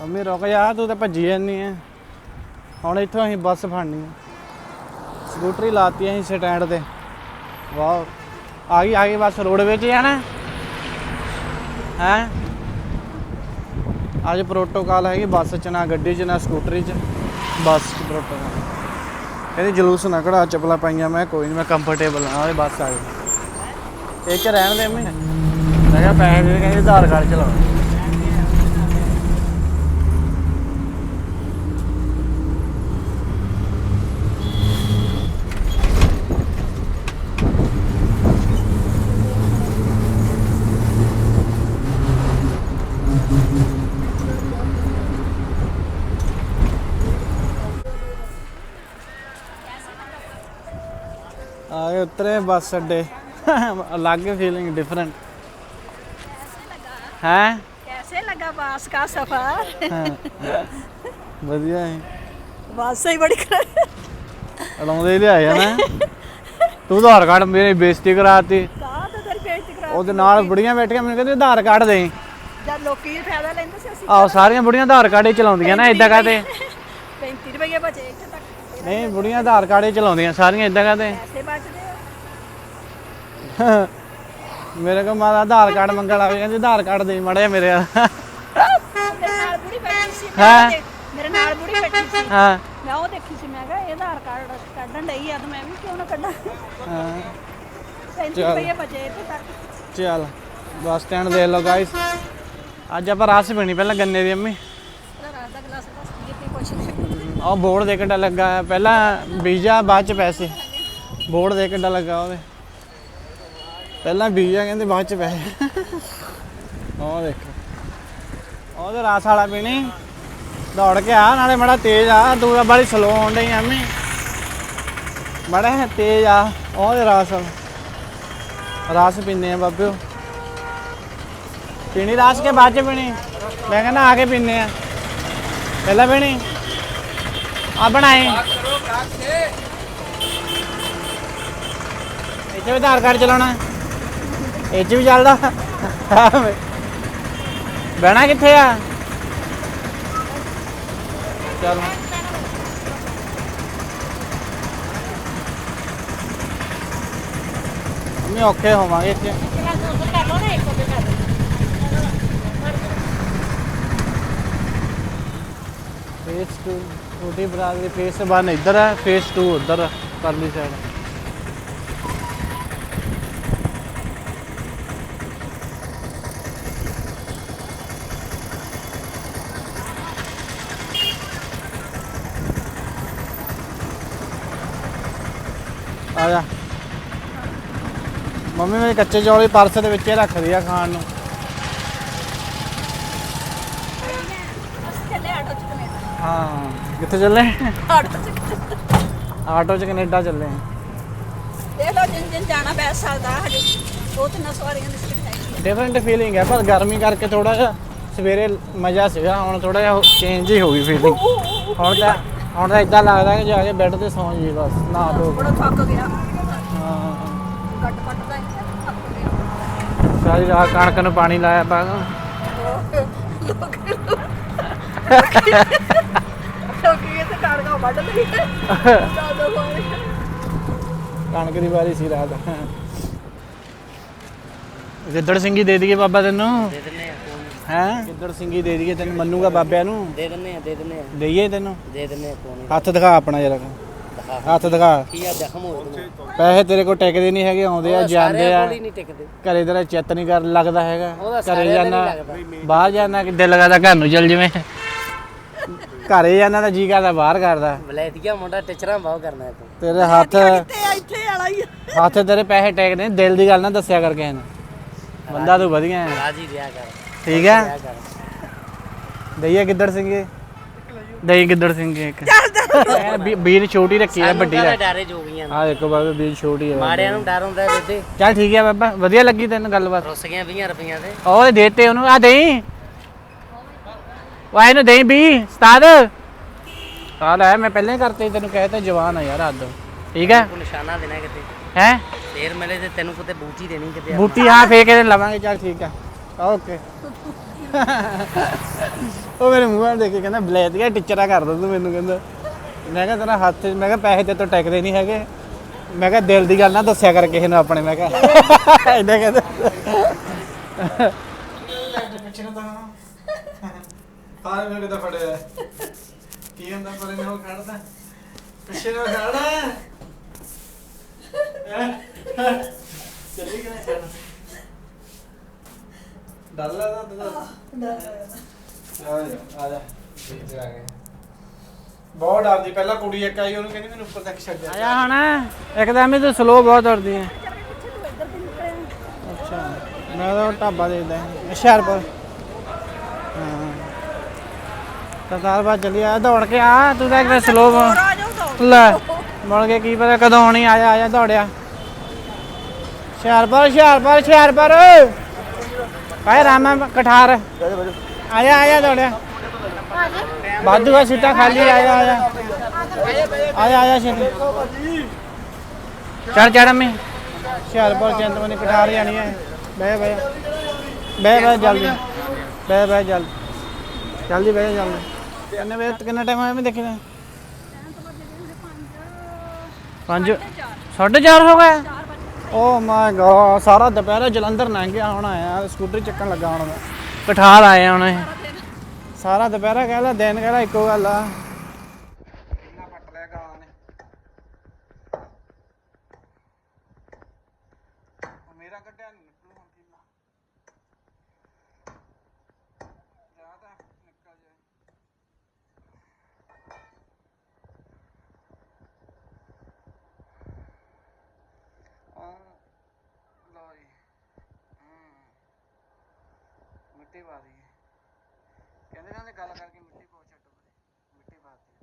Mummy ਰੁਕ ਜਾ ਤੂੰ ਤਾਂ ਭੱਜੀ ਜਾਂਦੀ ਐ। ਹੁਣ ਇੱਥੋਂ ਅਸੀਂ ਬੱਸ ਫੜਨੀ ਆ ਸਕੂਟਰੀ ਲਾਤੀ ਅਸੀਂ ਸਟੈਂਡ ਤੇ। ਵਾਓ। ਆ ਗਈ ਆ ਗਈ ਬੱਸ ਰੋਡ ਵਿੱਚ ਜਾਣਾ? ਹੈ? ਅੱਜ ਪ੍ਰੋਟੋਕਾਲ ਹੈਗੀ ਬੱਸ ਚ ਨਾ ਗੱਡੀ ਚ ਨਾ ਸਕੂਟਰੀ ਚ। ਬੱਸ ਪ੍ਰੋਟੋਕਾਲ ਕਹਿੰਦੀ ਜਲੂਸ ਨਾ ਕਢਾ ਚੱਪਲਾਂ ਪਾਈਆਂ ਮੈਂ ਕੋਈ ਨਹੀਂ ਮੈਂ ਕੰਫਰਟੇਬਲ ਹਾਂ ਉਹਦੇ ਬੱਸ ਆ ਗਈ। ਇਹ ਚ ਰਹਿਣ ਦੇ ਮੈਂ ਮੈਂ ਕਿਹਾ ਪੈਸੇ ਦੇ ਦੇ, ਆਧਾਰ ਕਾਰਡ ਚਲਾਓ ਆ ਗਏ ਉਤਰੇ ਬੱਸ ਅੱਡੇ ਅਲੱਗ ਫੀਲਿੰਗ ਡਿਫਰੈਂਟ ਹੈ कैसे लगा बस का सफर ਵਧੀਆ ਹੈ बस से ही बड़ी कर ਅਲਾਉਂਦੇ ਹੀ ਲਿਆਇਆ ਨਾ ਤੂੰ ਆਧਾਰ ਕਾਰਡ ਮੇਰੀ ਬੇਇੱਜ਼ਤੀ ਕਰਾਤੀ कहा तो तेरी बेइज्जती करा ਉਹਦੇ ਨਾਲ ਬੁੜੀਆਂ ਬੈਠੀਆਂ ਮੈਨੂੰ ਕਹਿੰਦੇ ਆਧਾਰ ਕਾਰਡ ਦੇ जब लोकी ये फायदा लेंदे से ਅਸੀਂ ਆਹੋ ਸਾਰੀਆਂ ਬੁੜੀਆਂ ਆਧਾਰ ਕਾਰਡ ਹੀ ਚਲਾਉਂਦੀਆਂ ਨਾ ਇਦਾਂ ਕਾਤੇ 35 ਰੁਪਏ ਬਚੇ ਇੱਥੇ ਤੱਕ ਨਹੀਂ ਬੁੜੀਆਂ ਆਧਾਰ ਕਾਰਡ ਹੀ ਚਲਾਉਂਦੀਆਂ ਸਾਰੀਆਂ ਇਦਾਂ ਕਾਤੇ ਪੈਸੇ ਬਚਦੇ ਆ। ਮੇਰੇ ਕੋਲ ਮਾਦਾ ਆਧਾਰ ਕਾਰਡ ਮੰਗਣ ਆਵੇ ਕਹਿੰਦੀ ਆਧਾਰ ਕਾਰਡ ਦੇ ਮੜਿਆ ਮੇਰੇ ਨਾਲ ਬੁੜੀ ਬੈਠੀ ਸੀ ਮੈਂ ਹੈਂ? ਮੇਰੇ ਨਾਲ ਬੁੜੀ ਬੈਠੀ ਸੀ। ਹਾਂ। ਮੈਂ ਉਹ ਦੇਖੀ ਸੀ ਮੈਂ ਕਿਹਾ ਇਹ ਆਧਾਰ ਕਾਰਡ ਕੱਢਣ ਡਈ ਆ ਤੇ ਮੈਂ ਵੀ ਕਿਉਂ ਨਾ ਕੱਢਾਂ? ਹਾਂ। 35 ਰੁਪਏ ਬਚੇ ਇੱਥੇ ਤੱਕ। ਚੱਲ ਬੱਸ ਸਟੈਂਡ ਦੇਖ ਲਓ ਗਾਇਸ ਅੱਜ ਆਪਾਂ ਰਸ ਪੀਣੀ ਪਹਿਲਾਂ ਗੰਨੇ ਦੀ ਅੰਮੀ। ਰਾਤ ਦਾ ਗਲਾਸ ਬਸ ਜਿੱਤੇ ਕੁਛ ਨਹੀਂ। ਉਹ ਬੋਰਡ ਦੇ ਕਿੱਡਾ ਲੱਗਾ ਪਹਿਲਾਂ ਵੀਜ਼ਾ ਬਾਅਦ ਚ ਪੈਸੇ। ਬੋਰਡ ਦੇ ਕਿੱਡਾ ਲੱਗਾ ਉਹਦੇ। ਪਹਿਲਾਂ ਵੀਜ਼ਾ ਕਹਿੰਦੇ ਬਾਅਦ ਚ ਪੈਸੇ। ਉਹ ਦੇਖ। ਉਹਦੇ ਰਸ ਵਾਲਾ ਪੀਣੀ। ਦੌੜ ਕੇ ਆ, ਨਾਲੇ ਮੜਾ ਤੇਜ਼ ਆ। ਤੂੰ ਤਾਂ ਬੜੀ ਸਲੋ ਆਉਣ ਡਈ ਅੰਮੀ ਬੜਾ ਤੇਜ਼ ਆ। ਉਹਦੇ ਰਸ। ਵਾਲਾ। ਰਸ ਪੀਨੇ ਆ ਬਾਬਿਓ ਪੀਣੀ ਰਸ ਕੇ ਬਾਅਦ ਚ ਪੀਣੀ। ਮੈਂ ਕਹਿੰਦਾ ਆ ਕੇ ਪੀਨੇ ਆ। ਪਹਿਲਾਂ ਪੀਣੀ। ਆ ਬਣਾਏ ਇੱਥੇ ਵੀ ਆਧਾਰ ਕਾਰਡ ਚਲਾਉਣਾ। ਇਹ 'ਚ ਵੀ ਚੱਲਦਾ। ਬਹਿਣਾ ਕਿੱਥੇ ਆ? ਚੱਲ। ਮੈਂ ਔਖੇ ਹੋਵਾਂਗੇ ਇੱਥੇ। ਫੇਸ 2 ਛੋਟੀ ਬਰਾਦਰੀ ਫੇਸ 1 ਇੱਧਰ ਹੈ ਫੇਸ 2 ਉੱਧਰ ਪਰਲੀ ਸਾਈਡ ਆ ਜਾ। ਮੰਮੀ ਮੇਰੇ ਕੱਚੇ ਚੌਲ ਹੀ ਪਰਸ ਦੇ ਵਿੱਚ ਹੀ ਰੱਖਦੀ ਆ ਖਾਣ ਨੂੰ। ਹਾਂ ਕਿੱਥੇ ਚੱਲੇ? ਆਟੋ ਚ ਕੈਨੇਡਾ ਚੱਲੇ ਆ। ਦੇਖ ਲਓ ਜਿੰਨ ਜਿੰਨ ਜਾਣਾ ਬੈ ਸਕਦਾ ਹਜੇ ਦੋ ਤਿੰਨ ਸਵਾਰੀਆਂ ਦੀ ਸੀਟ ਹੈਗੀ ਡਿਫਰੈਂਟ ਫੀਲਿੰਗ ਹੈ ਪਰ ਗਰਮੀ ਕਰਕੇ ਥੋੜਾ ਜਿਹਾ ਸਵੇਰੇ ਮਜ਼ਾ ਸੀਗਾ ਹੁਣ ਥੋੜਾ ਜਿਹਾ ਚੇਂਜ ਹੀ ਹੋ ਗਈ ਫੀਲਿੰਗ ਹੁਣ ਤਾਂ ਹੁਣ ਤਾਂ ਇਦਾਂ ਲੱਗਦਾ ਕਿ ਜਾ ਕੇ ਬੈੱਡ ਤੇ ਸੌਂ ਜੀ ਬਸ ਨਾ ਧੋ ਕੇ। ਬੜਾ ਥੱਕ ਗਿਆ। ਹਾਂ ਕੱਟ ਕੱਟ ਦਾ ਇੱਥੇ ਥੱਕ ਗਿਆ। ਸਾਰੀ ਰਾਤ ਕਣਕ ਨੂੰ ਪਾਣੀ ਲਾਇਆ ਪਾ ਲੋਕੀ ਇਹ ਤੇ ਕਾੜਗਾ ਵੱਢ ਲਈ ਚੱਲ ਵਾਰੀ ਕਣਕ ਦੀ ਵਾਰੀ ਸੀ ਰਾਤ। ਗਿੱਦੜ ਸਿੰਘੀ ਦੇ ਦਈਏ ਬਾਬਾ ਤੈਨੂੰ। ਦੇ ਦਿੰਨੇ ਆ। ਹੈ? ਗਿੱਦੜ ਸਿੰਘੀ ਦੇ ਦਈਏ ਤੈਨੂੰ ਮੰਨੂਗਾ ਬਾਬਿਆਂ ਨੂੰ? ਦੇ ਦਿੰਨੇ ਆ ਦੇ ਦਿੰਨੇ ਆ। ਦਈਏ ਤੈਨੂੰ? ਦੇ ਦਿੰਨੇ ਆ ਫੋਨ ਹੱਥ ਦਿਖਾ ਆਪਣਾ ਜਰਾ। ਦਿਖਾ। ਹੱਥ ਦਿਖਾ। ਕੀ ਆ ਜ਼ਖਮ ਹੋ ਪੈਸੇ ਤੇਰੇ ਕੋਲ ਟਿਕਦੇ ਨਹੀਂ ਹੈਗੇ ਆਉਂਦੇ ਆ ਜਾਂਦੇ ਆ। ਕੋਲ ਹੀ ਨਹੀਂ ਟਿਕਦੇ। ਘਰੇ ਤੇਰਾ ਚਿੱਤ ਨਹੀਂ ਕਰ ਲੱਗਦਾ ਹੈਗਾ। ਘਰੇ ਜਾਣਾ। ਬਾਹਰ ਜਾਣਾ ਕਿ ਦਿਲ ਲਗਾਦਾ ਘਰ ਨੂੰ ਚੱਲ ਜਿਵੇਂ। ਘਰੇ ਜਾਣਾ ਤਾਂ ਜੀ ਕਰਦਾ ਬਾਹਰ ਕਰਦਾ। ਵਲੈਤੀਆ ਮੁੰਡਾ ਟਿਚਰਾਂ ਬਹੁਤ ਕਰਨਾ ਹੈ ਤੂੰ ਤੇਰੇ ਹੱਥ ਇੱਥੇ ਵਾਲਾ ਹੀ। ਹੱਥ ਤੇਰੇ ਪੈਸੇ ਟੇਕਦੇ ਦਿਲ ਦੀ ਗੱਲ ਨਾ ਦੱਸਿਆ ਕਰ ਕਿਸੇ ਨੂੰ। ਬੰਦਾ ਤੂੰ ਵਧੀਆ ਹੈ। ਰਾਜੀ ਰਿਆ ਕਰ। ਠੀਕ ਹੈ ਦਈਏ ਗਿੱਦੜ ਸਿੰਘੇ ਦਈ ਗਿੱਦੜ ਸਿੰਘੇ ਇੱਕ। ਐ ਵੀ- ਵੀਰ ਛੋਟੀ ਰੱਖੀ ਹੈ ਵੱਡੀ ਦਾ ਡਾਰੇ ਜੋ ਗਈਆਂ ਆ ਦੇਖੋ ਬਾਬੇ ਵੀਰ ਛੋਟੀ ਹੈ ਮਾੜਿਆਂ ਨੂੰ ਡਰ ਹੁੰਦਾ ਬੇਬੇ। ਚੱਲ ਠੀਕ ਹੈ ਬਾਬਾ ਵਧੀਆ ਲੱਗੀ ਤੈਨੂੰ ਗੱਲਬਾਤ? ਰੁੱਸ ਗਿਆ 20 ਰੁਪਈਆਂ ਦੇ ਉਹ ਦੇਤੇ ਉਹਨੂੰ। ਆ ਦੇਈ। ਵਾਏ ਨੂੰ ਦੇਈ ਵੀ ਉਸਤਾਦ। ਆ ਲੈ ਮੈਂ ਪਹਿਲਾਂ ਹੀ ਕਰਤੇ ਤੈਨੂੰ ਕਹਿਤਾ ਜਵਾਨ ਆ ਯਾਰ ਅੱਧ। ਠੀਕ ਹੈ ਤੂੰ ਨਿਸ਼ਾਨਾ ਦੇਣਾ ਕਿਤੇ? ਹੈ? ਫੇਰ ਮਿਲੇ ਤੇ ਤੈਨੂੰ ਕਿਤੇ ਬੂਟੀ ਦੇਣੀ ਕਿਤੇ ਬੂਟੀ ਹਾਂ ਫੇਕ ਕੇ ਲਵਾਂਗੇ। ਚੱਲ ਠੀਕ ਹੈ ਓਕੇ। ਉਹ ਮੇਰੇ ਮੂੰਹ ਵੱਲ ਦੇਖ ਕੇ ਕਹਿੰਦਾ, ਬਲੈਤ ਗਿਆ ਟੀਚਰਾ ਕਰ ਤੂੰ ਮੈਨੂੰ, ਕਹਿੰਦਾ। ਮੈਂ ਕਿਹਾ, ਤੇਰਾ ਹੱਥ, ਮੈਂ ਕਿਹਾ, ਪੈਸੇ ਤੇ ਤੋਂ ਟਿਕਦੇ ਨਹੀਂ ਹੈਗੇ। ਮੈਂ ਕਿਹਾ, ਦਿਲ ਦੀ ਗੱਲ ਨਾ ਦੱਸਿਆ ਕਰ ਕਿਸੇ ਨੂੰ ਆਪਣੇ, ਮੈਂ ਕਿਹਾ। ਇਦਾਂ ਕਹਿੰਦਾ। ਪਿੱਛੇ ਨੂੰ ਤਾਂ ਸਾਰੇ ਮੈਨੂੰ ਕਿਦਾਂ ਫੜਿਆ ਕੀ ਹੁੰਦਾ ਪਰ ਇਹਨੇ ਉਹ ਖੜਦਾ? ਪਿੱਛੇ ਨੂੰ ਖੜਦਾ? ਚੱਲੀ ਕਿਨੇ ਛੱਡ ਡਰ ਲੱਗਦਾ ਤਾਂ। ਆ ਜਾ ਆ ਜਾ। ਠੀਕ ਆ ਗਿਆ ਬਹੁਤ ਡਰਦੀ। ਪਹਿਲਾਂ ਕੁੜੀ ਇੱਕ ਆਈ ਉਹਨੂੰ ਕਹਿੰਦੀ ਮੈਨੂੰ ਉੱਪਰ ਤੱਕ ਛੱਡ ਜਾ। ਆਇਆ ਹੁਣ। ਇੱਕਦਮ ਹੀ ਤੂੰ ਸਲੋ ਬਹੁਤ ਦੌੜਦੀ ਹੈ ਅੱਛਾ। ਮੈਂ ਤਾਂ ਢਾਬਾ ਦੇਖਦਾ ਹੁਸ਼ਿਆਰਪੁਰ। ਹਾਂ। ਕਰਤਾਰ ਬਾਦ ਚੱਲੀ ਆ। ਦੌੜ ਕੇ ਆ। ਤੂੰ ਤਾਂ ਇੱਕ ਸਲੋ ਲੈ ਮੁੜ ਕੇ ਕੀ ਪਤਾ ਕਦੋਂ ਆਉਣੀ। ਆਇਆ ਆਇਆ ਦੌੜਿਆ। ਹੁਸ਼ਿਆਰਪੁਰ ਹੁਸ਼ਿਆਰਪੁਰ ਹੁਸ਼ਿਆਰਪੁਰ। ਕਾਇ ਰਾਮਾ ਕਠਾਰ। ਆਇਆ ਆਇਆ ਦੌੜਿਆ ਬਾਦੂ ਦਾ ਸੀਟਾਂ ਖਾਲੀ, ਆਇਆ ਆਇਆ। ਆਇਆ ਆਇਆ ਛੇਤੀ ਚੜ ਚੜ ਮੈਂ ਹੁਸ਼ਿਆਰਪੁਰ ਚੰਦਮਨੀ ਕਠਾਰ ਜਾਣੀ ਹੈ ਬਹਿ ਬਹਿ। ਬਹਿ ਬਹਿ, ਜਲਦੀ। ਬਹਿ ਬਹਿ, ਜਲਦੀ। ਜਲਦੀ ਬਹਿ, ਜਲਦੀ। ਕਿੰਨੇ ਵਜੇ, ਕਿੰਨਾ ਟਾਈਮ ਹੋਇਆ ਮੈਂ ਦੇਖਿਆ? ਪੰਜ। ਸਾਢੇ ਚਾਰ ਹੋ ਗਏ। ਓ ਮਾਈ ਗॉड ਸਾਰਾ ਦੁਪਹਿਰ ਜਲੰਧਰ ਲੰਘ ਗਿਆ ਹੁਣ ਆਇਆ ਸਕੂਟਰ ਚੱਕਣ ਲੱਗਾ ਹੁਣ ਮੈਂ। ਕਠਾਲ ਆਏ ਹੁਣ ਇਹ ਸਾਰਾ ਦੁਪਹਿਰਾ ਕਹਿ ਕਹਿੰਦਾ ਦਿਨ ਕਹਿ ਕਹਿੰਦਾ ਇੱਕੋ ਗੱਲ ਆ ਕਿੰਨਾ ਪੱਟ ਲਿਆ ਗਾਂ ਨੇ ਮੇਰਾ ਕੱਢਿਆ ਨਹੀਂ ਨਿਕਲੂ ਹੁਣ ਕਿੰਨਾ ਜਾ ਤਾਂ ਨਿਕਲ ਜਾਏ ਆ ਲਓ ਜੀ ਹਮ। ਮਿੱਟੀ ਪਾ ਦਈਏ। ਕਹਿੰਦੇ ਨਾਲ ਗੱਲ ਕਰਕੇ ਮਿੱਟੀ ਪਾਓ ਛੱਡੋ ਪਰੇ ਮਿੱਟੀ ਪਾ ਦਿੱਤੀ।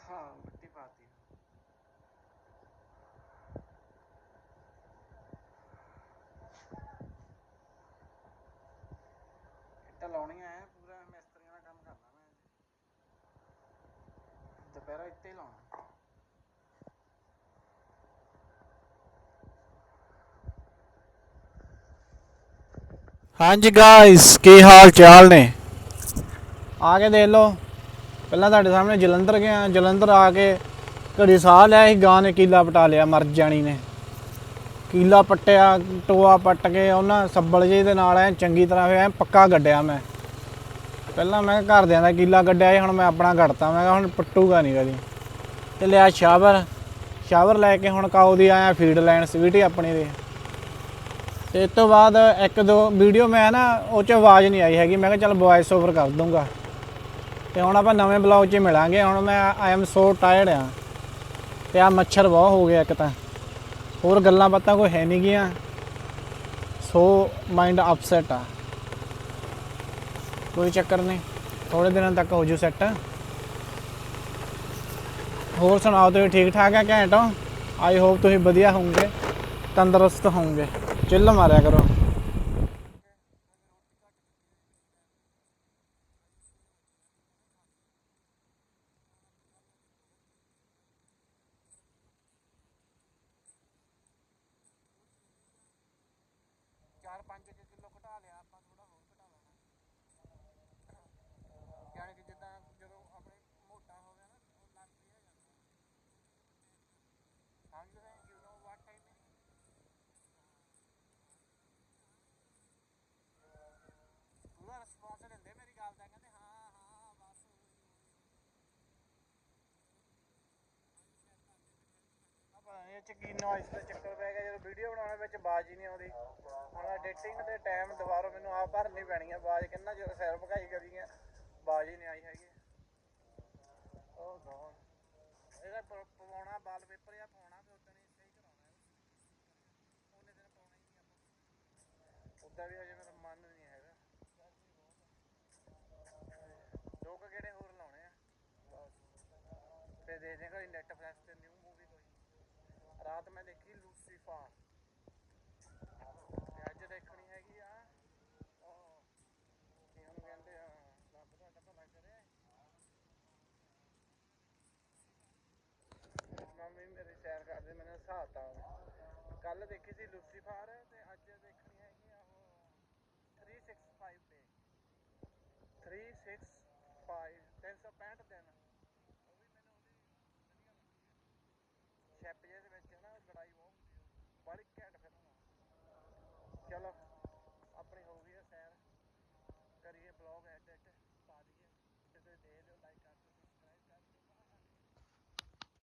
ਹਾਂ, ਮਿੱਟੀ ਪਾਤੀ ਇੱਟਾਂ ਲਾਉਣੀਆਂ ਐ, ਪੂਰਾ ਮਿਸਤਰੀਆਂ ਦਾ ਕੰਮ ਕਰਨਾ ਮੈਂ। ਦੁਪਹਿਰਾ ਇੱਥੇ ਲਾਉਣਾ। ਹਾਂਜੀ ਗਾਇਸ ਕੀ ਹਾਲ ਚਾਲ ਨੇ? ਆ ਕੇ ਦੇਖ ਲਓ। ਪਹਿਲਾਂ ਤੁਹਾਡੇ ਸਾਹਮਣੇ ਜਲੰਧਰ ਗਿਆ। ਜਲੰਧਰ ਆ ਕੇ ਘੜੀ ਸਾਹ ਲਿਆ ਸੀ, ਗਾਂ ਨੇ ਕੀਲਾ ਪਟਾ ਲਿਆ, ਮਰ ਜਾਣੀ ਨੇ। ਕੀਲਾ ਪੱਟਿਆ, ਟੋਆ ਪੱਟ ਕੇ ਉਹਨਾਂ ਸੱਬਲ ਜਿਹੇ ਦੇ ਨਾਲ ਐ ਚੰਗੀ ਤਰ੍ਹਾਂ ਐ ਪੱਕਾ ਗੱਡਿਆ ਮੈਂ। ਪਹਿਲਾਂ ਮੈਂ ਕਿਹਾ ਘਰਦਿਆਂ ਦਾ ਕੀਲਾ ਗੱਡਿਆ ਸੀ, ਹੁਣ ਮੈਂ ਆਪਣਾ ਘੜਤਾ। ਮੈਂ ਕਿਹਾ ਹੁਣ ਪੱਟੂਗਾ ਨਹੀਂ ਕਦੀ। ਤੇ ਲਿਆ ਸ਼ਾਵਰ। ਸ਼ਾਵਰ ਲੈ ਕੇ ਹੁਣ ਕਾਉ ਦੀ ਆਇਆ, ਫੀਡ ਲੈਣ, ਸਵੀਟੀ ਆਪਣੀ ਦੇ। ਤੇ ਇਸ ਤੋਂ ਬਾਅਦ ਇੱਕ ਦੋ ਵੀਡੀਓ ਮੈਂ ਨਾ ਉਹ ਚ ਆਵਾਜ਼ ਨਹੀਂ ਆਈ ਹੈਗੀ। ਮੈਂ ਕਿਹਾ ਚੱਲ ਵੌਇਸ ਓਵਰ ਕਰ ਦੂੰਗਾ। ਤੇ ਹੁਣ ਆਪਾਂ ਨਵੇਂ ਬਲੌਗ 'ਚ ਮਿਲਾਂਗੇ। ਹੁਣ ਮੈਂ ਆਈ ਐਮ ਸੋ ਟਾਇਰਡ ਆ। ਤੇ ਆ ਮੱਛਰ ਬਹੁਤ ਹੋ ਗਿਆ ਇੱਕ ਤਾਂ। ਹੋਰ ਗੱਲਾਂ ਬਾਤਾਂ ਕੋਈ ਹੈ ਨਹੀਂ ਗੀਆਂ। ਸੋ ਮਾਈਂਡ ਅਪਸੈਟ ਆ। ਕੋਈ ਚੱਕਰ ਨਹੀਂ। ਥੋੜੇ ਦਿਨਾਂ ਤੱਕ ਹੋ ਜੂ ਸੈੱਟ ਹੋਰ ਸੁਣਾਓ, ਤੁਸੀਂ ਠੀਕ ਠਾਕ ਆ ਘੈਂਟ ਹੋ? ਆਈ ਹੋਪ ਤੁਸੀਂ ਵਧੀਆ ਹੋਵੋਗੇ। ਤੰਦਰੁਸਤ ਹੋਵੋਗੇ। ਚਿੱਲ ਮਾਰਿਆ ਕਰੋ ਚਾਰ ਪੰਜ ਕਿਲੋ ਘਟਾ ਲਿਆ ਆਪਾਂ ਥੋੜਾ ਹੋਰ ਘਟਾ ਲੈਣਾ ਯਾਨੀ ਕਿ ਜਿੱਦਾਂ ਜਦੋਂ ਆਪਣੇ ਮੋਟਾ ਹੋ ਗਿਆ ਨਾ ਉਹ ਲੱਗ ਪਿਆ ਜਾਂਦਾ ਸਮਝ ਰਹੇ ਯੂ نو ਵਾਟ ਆਈ ਮੀਨ ਪੂਰਾ ਰਿਸਪੌਂਸ ਦਿੰਦੇ ਮੇਰੀ ਗੱਲ ਦਾ ਕਹਿੰਦੇ ਹਾਂ ਹਾਂ ਬਸ ਆਪਾਂ ਇਹ ਚ ਕੀ ਨੋਇਸ ਦਾ ਚੱਕਰ ਪੈ ਗਿਆ, ਜਦੋਂ ਵੀਡੀਓ ਬਣਾਉਣ ਵਿੱਚ ਆਵਾਜ਼ ਹੀ ਨਹੀਂ ਆਉਂਦੀ। ਹੁਣ ਐਡੀਟਿੰਗ ਦੇ ਟਾਈਮ ਦੁਬਾਰਾ ਮੈਨੂੰ ਆਪ ਭਰਨੀ ਪੈਣੀ ਹੈ ਆਵਾਜ਼ ਕਿੰਨਾ ਜਦੋਂ ਸਿਰ ਭਗਾਈ ਕਰੀ ਹੈ ਆਵਾਜ਼ ਹੀ ਨਹੀਂ ਆਈ ਹੈਗੀ। oh ਓ ਗੋਡ ਇਹਦਾ ਪ- ਪਵਾਉਣਾ ਬਾਲ ਪੇਪਰ ਜਾਂ ਪਾਉਣਾ ਤੇ ਉਦੋਂ ਹੀ ਸਹੀ ਕਰਾਉਣਾ ਹੈ ਉਹਨੇ ਦਿਨ ਪਾਉਣਾ ਹੀ ਨਹੀਂ ਆਪਾਂ। ਉਦਾਂ ਵੀ ਹਜੇ ਮੇਰਾ ਮਨ ਨਹੀਂ ਹੈਗਾ। ਦੋ ਕੁ ਗੇੜੇ ਹੋਰ ਲਾਉਣੇ ਆ? ਬਸ ਤੇ ਦੇ ਦੇਗਾ ਨੈਟਫਲਿਕਸ ਤੇ ਨਿਊ ਮੂਵੀ ਕੋਈ ਰਾਤ ਮੈਂ ਦੇਖੀ ਲੂਸੀਫਰ। ਤੇ ਅੱਜ ਦੇਖਣੀ ਹੈਗੀ ਆ। ਉਹ ਕੀ ਕਹਿੰਦੇ ਆ, ਰੱਬ ਤੁਹਾਡਾ ਭਲਾ ਕਰੇ। ਮੰਮੀ ਮੇਰੇ ਸੈਰ ਕਰਦੇ, ਮੈਨੂੰ ਹਸਾਤਾ ਕੱਲ ਦੇਖੀ ਸੀ ਲੂਸੀਫਰ ਤੇ ਅੱਜ ਦੇਖਣੀ ਹੈਗੀ ਆ ਉਹ 365 ਡੇ 365 365 ਦਿਨ ਉਹ ਵੀ ਮੈਨੂੰ ਉਹਦੀ ਵਧੀਆ ਲੱਗੀ ਸ਼ੈਪ